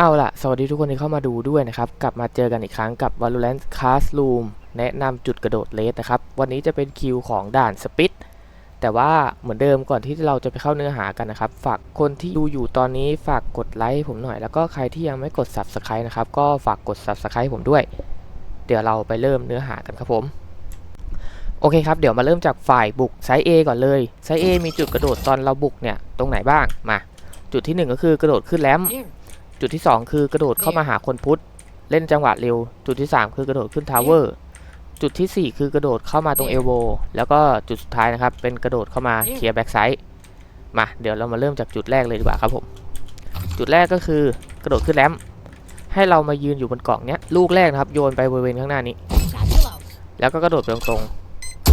เอาล่ะ สวัสดีทุกคนที่เข้ามาดูด้วยนะครับ กลับมาเจอกันอีกครั้งกับ Valorant Classroom แนะนำจุดกระโดดเลสนะครับ วันนี้จะเป็นคิวของด่านสปิดแต่ว่าเหมือนเดิมก่อนที่เราจะไปเข้าเนื้อหากันนะครับ ฝากคนที่ดูอยู่ตอนนี้ฝากกดไลค์ผมหน่อย แล้วก็ใครที่ยังไม่กด Subscribe นะครับ ก็ฝากกด Subscribe ผมด้วย เดี๋ยวเราไปเริ่มเนื้อหากันครับผม โอเคครับ เดี๋ยวมาเริ่มจากฝ่ายบุกไซส์ A ก่อนเลย ไซส์ A มีจุดกระโดดตอนเราบุกเนี่ย ตรงไหนบ้าง มา จุดที่หนึ่งก็คือกระโดดขึ้นแรม จุดที่ 2 คือกระโดดเข้ามาหาคนพุทธเล่นจังหวะเร็ว จุดที่ 3 คือกระโดดขึ้นทาวเวอร์จุดทีสี่4 คือกระโดดเข้ามาตรงเอลโบแล้วก็จุดสุดท้ายนะครับ เป็นกระโดดเข้ามาเคลียร์แบ็กไซด์มาเดี๋ยวเรามาเริ่มจากจุดแรกเลยดีกว่าครับผม จุดแรกก็คือกระโดดขึ้นแรมป์ให้เรามายืนอยู่บนกล่องเนี้ยลูกแรกนะครับโยนไปบริเวณข้างหน้านี้ แล้วก็กระโดดไปตรง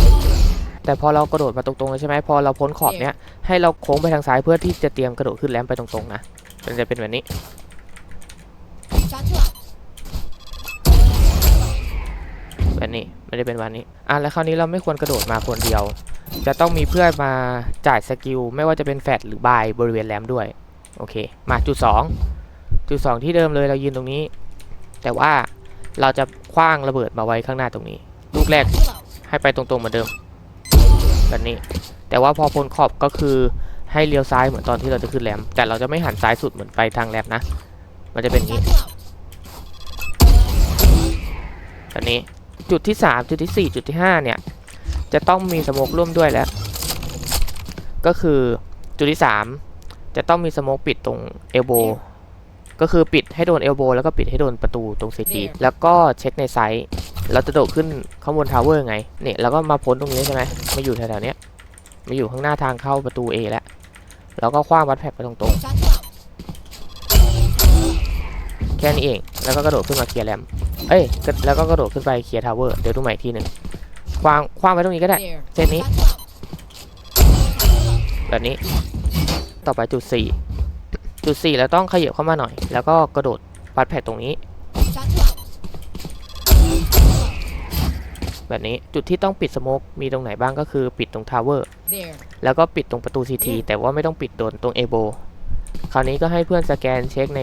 ๆ แต่พอเรากระโดดมาตรงๆเลยใช่ไหมพอเราพ้นขอบเนี้ยให้เราโค้งไปทางซ้ายเพื่อที่จะเตรียมกระโดดขึ้นแรมป์ไปตรงๆนะมันจะเป็นแบบนี้ แบบนี้ไม่ได้เป็นวันนี้อะแล้วคราวนี้เราไม่ควรกระโดดมาคนเดียว จะต้องมีเพื่อนมาจ่ายสกิลไม่ว่าจะเป็นแฟดหรือบายบริเวณแรมด้วยโอเค มาจุด 2 จุด 2 ที่เดิมเลยเรายืนตรงนี้ แต่ว่าเราจะคว้างระเบิดมาไว้ข้างหน้าตรงนี้ ลูกแรกให้ไปตรงๆเหมือนเดิมแบบนี้ แต่ว่าพอพ้นขอบก็คือให้เลี้ยวซ้ายเหมือนตอนที่เราจะขึ้นแรมแต่เราจะไม่หันซ้ายสุดเหมือนไปทางแรมนะ มันจะเป็นอย่างนี้ แบบนี้จุดที่ 3 จุดที่ 4 จุดที่ 5 เนี่ย จะต้องมีสโมกร่วมด้วยแล้ว ก็คือจุดที่ 3 จะต้องมีสโมกปิดตรงเอลโบก็คือปิดให้โดนเอลโบแล้วก็ปิดให้โดนประตูตรงซีจีแล้วก็เช็คในไซส์เราจะโดดขึ้นข้างบนทาวเวอร์ไงเนี่ยแล้วก็มาพ้นตรงนี้ใช่ไหมมาอยู่แถวๆเนี้ยมาอยู่ข้างหน้าทางเข้าประตู A แล้วแล้วก็คว้างวัดแพ็กไปตรงๆแค่นี้เอง แล้วก็กระโดดขึ้นมาเคลียร์แรมเอ้ยก็แล้วก็กระโดดขึ้นไปเคลียร์ทาวเวอร์ เดี๋ยวดูใหม่อีกทีหนึ่งควางควางไว้ตรงนี้ก็ได้ เส้นนี้ แบบนี้ ต่อไปจุด4จุด4แล้วต้องขยับเข้ามาหน่อย แล้วก็กระโดดปัดแผดตรงนี้ แบบนี้ จุดที่ต้องปิดสโมกมีตรงไหนบ้างก็คือปิดตรงทาวเวอร์ แล้วก็ปิดตรงประตูซีทีแต่ว่าไม่ต้องปิดโดนตรงเอโบคราวนี้ก็ให้เพื่อนสแกนเช็คใน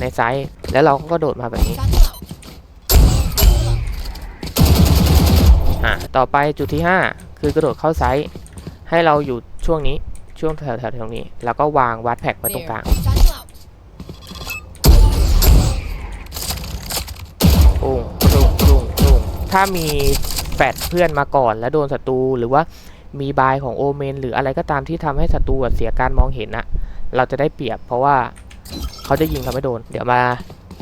ในไซส์แล้วเราก็กระโดดมาแบบนี้ อะต่อไปจุดที่ 5 คือกระโดดเข้าไซส์ให้เราอยู่ช่วงนี้ช่วงแถวแถวๆตรงนี้ แล้วก็วางวัดแพ็กไว้ตรงกลางปุ้งปุ้งปุ้งปุ้งถ้ามีแฟดเพื่อนมาก่อนแล้วโดนศัตรูหรือว่ามีบายของโอเมน หรืออะไรก็ตามที่ทำให้ศัตรูเสียการมองเห็นนะเราจะได้เปรียบเพราะว่า เขาจะยิงเขาไม่โดน เดี๋ยวมา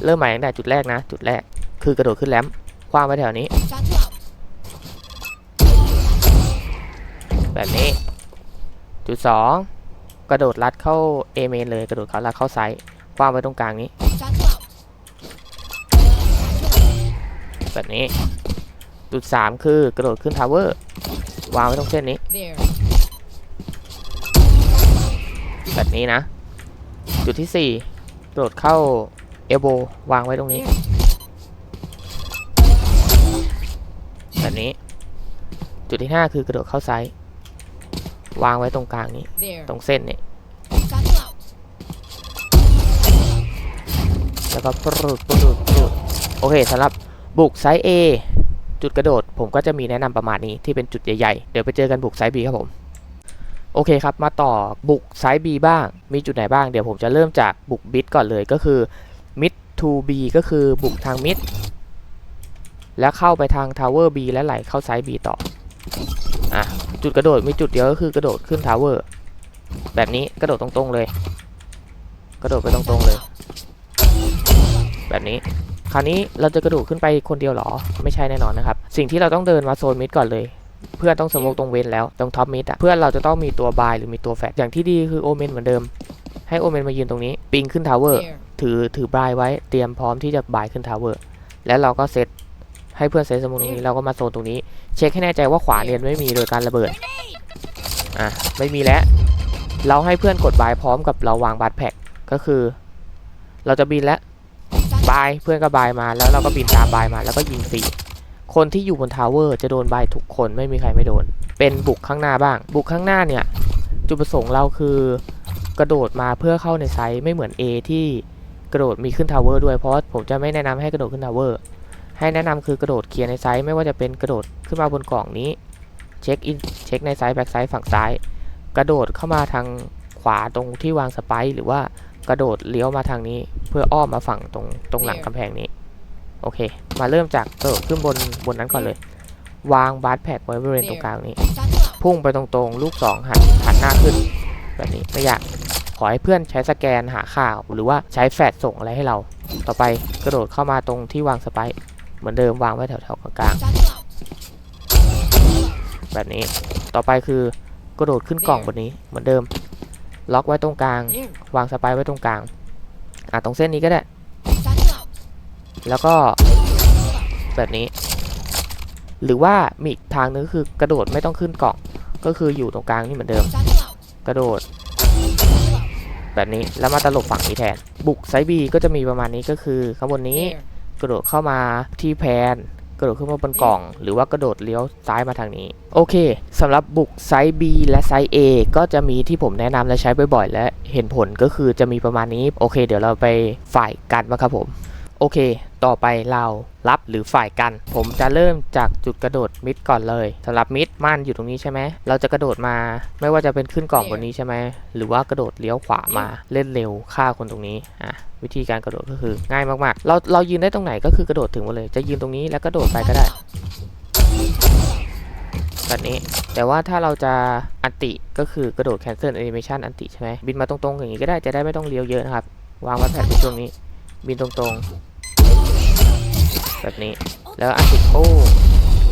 เริ่มใหม่ตั้งแต่จุดแรกนะ จุดแรกคือกระโดดขึ้นแรมคว้างไว้แถวนี้ แบบนี้ จุด 2 กระโดดลัดเข้าเอเมนเลยกระโดดเขาลัดเข้าไซส์คว้างไว้ตรงกลางนี้ แบบนี้ จุด 3 คือกระโดดขึ้นทาวเวอร์วางไว้ตรงเส้นนี้ แบบนี้นะ จุดที่4กระโดดเข้าเอลโบวางไว้ตรงนี้ แบบนี้ จุดที่5คือกระโดดเข้าไซส์วางไว้ตรงกลางนี้ ตรงเส้นเนี่ยแล้วก็ปรุดปรุดปรุดโอเคสำหรับบุกไซส์ A จุดกระโดดผมก็จะมีแนะนำประมาณนี้ที่เป็นจุดใหญ่ๆ เดี๋ยวไปเจอกันบุกไซส์ B ครับผม โอเคครับ มาต่อบุกไซส์ B บ้าง มีจุดไหนบ้าง เดี๋ยวผมจะเริ่มจากบุกบิดก่อนเลยก็คือ mid to B ก็คือบุกทาง mid แล้วเข้าไปทาง tower B และไหลเข้าไซส์ B ต่อ อะ จุดกระโดดมีจุดเดียวก็คือกระโดดขึ้นทาวเวอร์ แบบนี้กระโดดตรงๆเลย กระโดดไปตรงๆเลย แบบนี้ คราวนี้เราจะกระโดดขึ้นไปคนเดียวหรอ ไม่ใช่แน่นอนนะครับ สิ่งที่เราต้องเดินมาโซนมิดก่อนเลย เพื่อนต้องสโมกตรงเวนแล้วตรงท็อปมิดอะเพื่อนเราจะต้องมีตัวบายหรือมีตัวแฟดอย่างที่ดีคือโอเมนเหมือนเดิม ให้โอเมนมายืนตรงนี้ ปิงขึ้นทาวเวอร์ถือถือบายไว้เตรียมพร้อมที่จะบายขึ้นทาวเวอร์แล้วเราก็เซตให้เพื่อนเซตสมุนตรงนี้เราก็มาโซนตรงนี้ เช็คให้แน่ใจว่าขวาเนียนไม่มีโดยการระเบิดอะไม่มีแล้ว เราให้เพื่อนกดบายพร้อมกับเราวางบัตแพ็กก็คือ เราจะบินแล้วบายเพื่อนก็บายมาแล้วเราก็บินตามบายมาแล้วก็ยิงฟรี คนที่อยู่บนทาวเวอร์จะโดนใบทุกคนไม่มีใครไม่โดน เป็นบุกข้างหน้าบ้าง บุกข้างหน้าเนี่ย จุดประสงค์เราคือกระโดดมาเพื่อเข้าในไซส์ไม่เหมือน A ที่กระโดดมีขึ้นทาวเวอร์ด้วยเพราะผมจะไม่แนะนำให้กระโดดขึ้นทาวเวอร์ให้แนะนำคือกระโดดเคลียร์ในไซส์ไม่ว่าจะเป็นกระโดดขึ้นมาบนกล่องนี้เช็คอินเช็คในไซส์แบ็กไซส์ฝั่งซ้าย กระโดดเข้ามาทางขวาตรงที่วางสไปซ์หรือว่ากระโดดเลี้ยวมาทางนี้ เพื่ออ้อมมาฝั่งตรงตรงหลังกำแพงนี้ โอเค มาเริ่มจากกระโดดขึ้นบนบนนั้นก่อนเลย วางบาร์แพกไว้บริเวณตรงกลางนี้ พุ่งไปตรงๆ ลูกสองหันหันหน้าขึ้น แบบนี้ไม่ยาก ขอให้เพื่อนใช้สแกนหาข่าว หรือว่าใช้แฟลชส่งอะไรให้เรา ต่อไปกระโดดเข้ามาตรงที่วางสไปเหมือนเดิมวางไว้แถวๆกลางแบบนี้ ต่อไปคือกระโดดขึ้นกล่องบนนี้เหมือนเดิม ล็อกไว้ตรงกลาง วางสไปไว้ตรงกลาง อะตรงเส้นนี้ก็ได้ แล้วก็แบบนี้ หรือว่ามีอีกทางนึงก็คือกระโดดไม่ต้องขึ้นกล่องก็คืออยู่ตรงกลางนี่เหมือนเดิม กระโดด แบบนี้แล้วมาตลบฝั่งนี้แทน บุกไซบีก็จะมีประมาณนี้ก็คือข้างบนนี้ กระโดดเข้ามาที่แพนกระโดดขึ้นมาบนกล่อง หรือว่ากระโดดเลี้ยวซ้ายมาทางนี้ โอเคสำหรับบุกไซส์ B และไซส์ A ก็จะมีที่ผมแนะนำและใช้บ่อยๆ และเห็นผลก็คือจะมีประมาณนี้ โอเค เดี๋ยวเราไปฝ่ายกันมางครับผม โอเค ต่อไปเรารับหรือฝ่ายกัน ผมจะเริ่มจากจุดกระโดดมิดก่อนเลยสำหรับมิดม่านอยู่ตรงนี้ใช่ไหม เราจะกระโดดมา ไม่ว่าจะเป็นขึ้นกล่องบนนี้ใช่ไหม หรือว่ากระโดดเลี้ยวขวามาเล่นเร็วฆ่าคนตรงนี้ อะ วิธีการกระโดดก็คือง่ายมากๆ เราเรายืนได้ตรงไหนก็คือกระโดดถึงหมดเลย จะยืนตรงนี้แล้วกระโดดไปก็ได้ แบบนี้ แต่ว่าถ้าเราจะอันติก็คือกระโดด cancel animation อันติใช่ไหมบินมาตรงๆอย่างนี้ก็ได้จะได้ไม่ต้องเลี้ยวเยอะนะครับ วางวัดแผ่นในช่วงนี้ บินตรงๆ แบบนี้ แล้วอันติโอ้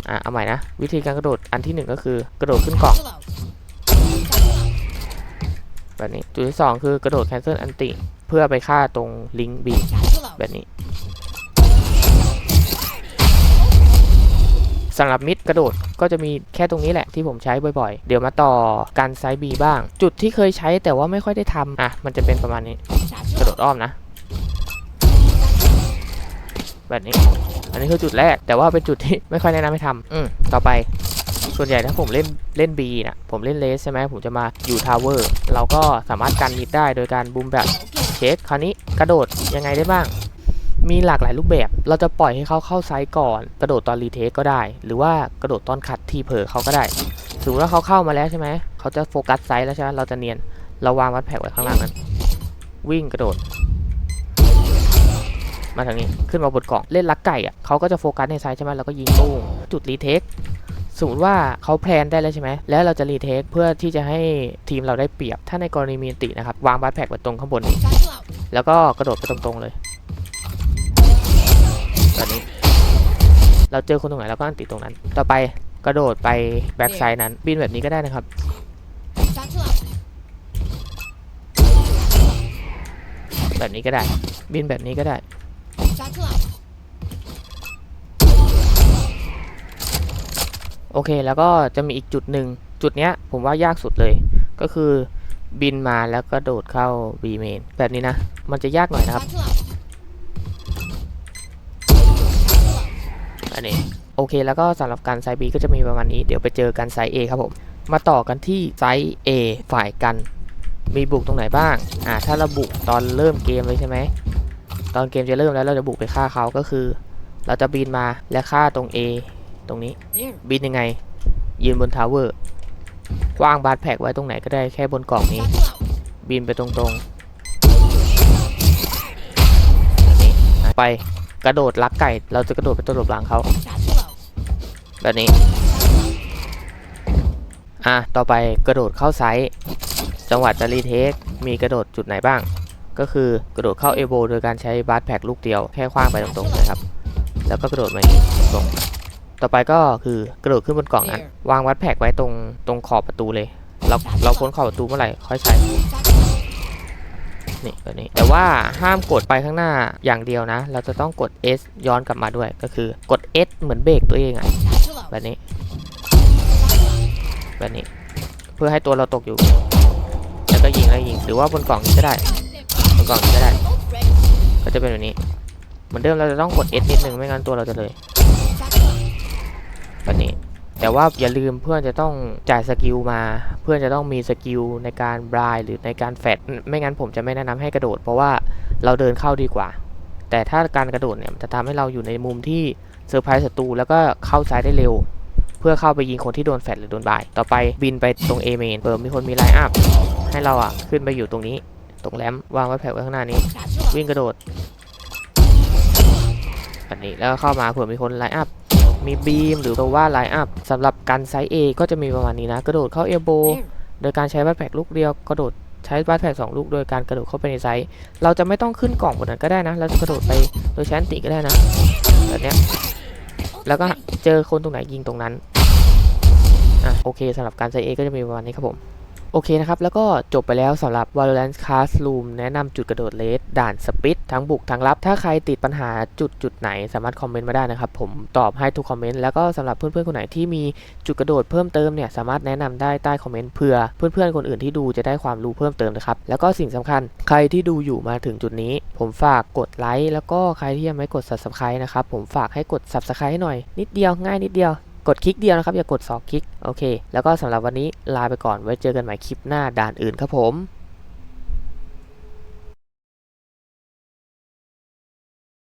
อะเอาใหม่นะ วิธีการกระโดดอันที่หนึ่งก็คือกระโดดขึ้นกล่องแบบนี้จุดที่สองคือกระโดด cancel อันติ เพื่อไปฆ่าตรงลิงก์บีแบบนี้สำหรับมิดกระโดดก็จะมีแค่ตรงนี้แหละที่ผมใช้บ่อยๆ เดี๋ยวมาต่อการไซส์บีบ้าง จุดที่เคยใช้แต่ว่าไม่ค่อยได้ทำอะมันจะเป็นประมาณนี้ กระโดดอ้อมนะ แบบนี้ อันนี้คือจุดแรก แต่ว่าเป็นจุดที่ไม่ค่อยแนะนำให้ทำอืมต่อไป ส่วนใหญ่ถ้าผมเล่นเล่น B นะผมเล่นเลสใช่ไหมผมจะมาอยู่ทาวเวอร์เราก็สามารถกันมิดได้โดยการบูมแบบเช็คคราวนี้กระโดดยังไงได้บ้าง มีหลากหลายรูปแบบ เราจะปล่อยให้เขาเข้าไซส์ก่อน กระโดดตอนรีเทคก็ได้ หรือว่ากระโดดตอนคัดทีเผลอเขาก็ได้สมมติว่าเขาเข้ามาแล้วใช่ไหม เขาจะโฟกัสไซส์แล้วใช่ไหมเราจะเนียน เราวางวัดแพ็กไว้ข้างล่างนั้น วิ่งกระโดด มาทางนี้ขึ้นมาบนเกาะเล่นลักไก่อะเขาก็จะโฟกัสในไซส์ใช่ไหมเราก็ยิงตู้มจุดรีเทคสมมติว่าเขาแพลนได้แล้วใช่ไหม แล้วเราจะรีเทคเพื่อที่จะให้ทีมเราได้เปรียบ ถ้าในกรณีมีอันตินะครับ วางบัตแพ็กไว้ตรงข้างบน แล้วก็กระโดดไปตรงๆเลยแบบนี้ เราเจอคนตรงไหนเราก็อันติตรงนั้น ต่อไปกระโดดไปแบ็กไซด์นั้น บินแบบนี้ก็ได้นะครับ แบบนี้ก็ได้ บินแบบนี้ก็ได้ โอเค แล้วก็จะมีอีกจุดหนึ่ง จุดเนี้ยผมว่ายากสุดเลย ก็คือบินมาแล้วก็โดดเข้า B main แบบนี้นะ มันจะยากหน่อยนะครับอันนี้ โอเค แล้วก็สำหรับการไซส์ B ก็จะมีประมาณนี้ เดี๋ยวไปเจอกันไซส์ A ครับผม มาต่อกันที่ไซส์ A ฝ่ายกัน มีบุกตรงไหนบ้าง อ่า ถ้าเราบุกตอนเริ่มเกมเลยใช่ไหม ตอนเกมจะเริ่มแล้วเราจะบุกไปฆ่าเขาก็คือ เราจะบินมาและฆ่าตรง A ตรงนี้ บินยังไง ยืนบนทาวเวอร์วางบาร์แพ็กไว้ตรงไหนก็ได้แค่บนกล่องนี้ บินไปตรงๆแบบนี้ไปกระโดดลักไก่ เราจะกระโดดไปตลบหลังเขาแบบนี้ อะ ต่อไปกระโดดเข้าไซส์จังหวะจะรีเทค มีกระโดดจุดไหนบ้าง ก็คือกระโดดเข้าเอโบโดยการใช้บาร์แพ็กลูกเดียวแค่คว้างไปตรงๆนะครับ แล้วก็กระโดดมาอย่างนี้ตรงๆต่อไปก็คือกระโดดขึ้นบนกล่องนั้น วางวัดแพ็กไว้ตรงตรงขอบประตูเลย เราเราพ้นขอบประตูเมื่อไหร่ค่อยใช้นี่แบบนี้แต่ว่าห้ามกดไปข้างหน้าอย่างเดียวนะ เราจะต้องกด S ย้อนกลับมาด้วยก็คือกด S เหมือนเบรกตัวเองอะแบบนี้ แบบนี้ เพื่อให้ตัวเราตกอยู่ แล้วก็ยิงแล้วยิง หรือว่าบนกล่องนี้ก็ได้บน กล่องนี้ก็ได้ ก็จะเป็นแบบนี้ เหมือนเดิมเราจะต้องกด S นิดนึงไม่งั้นตัวเราจะเลยแบบนี้ แต่ว่าอย่าลืมเพื่อนจะต้องจ่ายสกิลมา เพื่อนจะต้องมีสกิลในการบรายหรือในการแฟดไม่งั้นผมจะไม่แนะนำให้กระโดด เพราะว่าเราเดินเข้าดีกว่า แต่ถ้าการกระโดดเนี่ยจะทำให้เราอยู่ในมุมที่เซอร์ไพรส์ศัตรูแล้วก็เข้าซ้ายได้เร็ว เพื่อเข้าไปยิงคนที่โดนแฟดหรือโดนบาย ต่อไปบินไปตรง A เมนเปิดมีคนมีไลน์อัพให้เราอะขึ้นไปอยู่ตรงนี้ ตรงแรมวางไว้แผงไว้ข้างหน้านี้ วิ่งกระโดดแบบนี้แล้วก็เข้ามาเผื่อมีคนไลน์อัพมีบีมหรือตัวว่าไลน์อัพสำหรับการไซส์ A ก็จะมีประมาณนี้นะ กระโดดเข้าเอโบโดยการใช้บัตแผกลูกเดียวกระโดดใช้บัตแผกสองลูกโดยการกระโดดเข้าไปในไซส์ เราจะไม่ต้องขึ้นกล่องบนนั้นก็ได้นะ เราจะกระโดดไปโดยใช้อันติก็ได้นะแบบนี้แล้วก็เจอคนตรงไหนยิงตรงนั้นอะโอเคสำหรับการไซส์ A ก็จะมีประมาณนี้ครับผม โอเคนะครับ แล้วก็จบไปแล้วสำหรับ Valorant Classroom แนะนำจุดกระโดดเลสด่านสปิดทั้งบุกทั้งรับ ถ้าใครติดปัญหาจุดจุดไหนสามารถคอมเมนต์มาได้นะครับ ผมตอบให้ทุกคอมเมนต์ แล้วก็สำหรับเพื่อนๆ คนไหนที่มีจุดกระโดดเพิ่มเติมเนี่ยสามารถแนะนำได้ใต้คอมเมนต์เพื่อเพื่อนๆ คนอื่นที่ดูจะได้ความรู้เพิ่มเติมนะครับ แล้วก็สิ่งสำคัญใครที่ดูอยู่มาถึงจุดนี้ ผมฝากกดไลค์แล้วก็ใครที่ยังไม่กด subscribe นะครับผมฝากให้กด subscribe ให้หน่อยนิดเดียวง่ายนิดเดียว กดคลิกเดียวนะครับ อย่ากด2คลิก โอเค แล้วก็สำหรับวันนี้ลาไปก่อน ไว้เจอกันใหม่คลิปหน้าด่านอื่นครับผม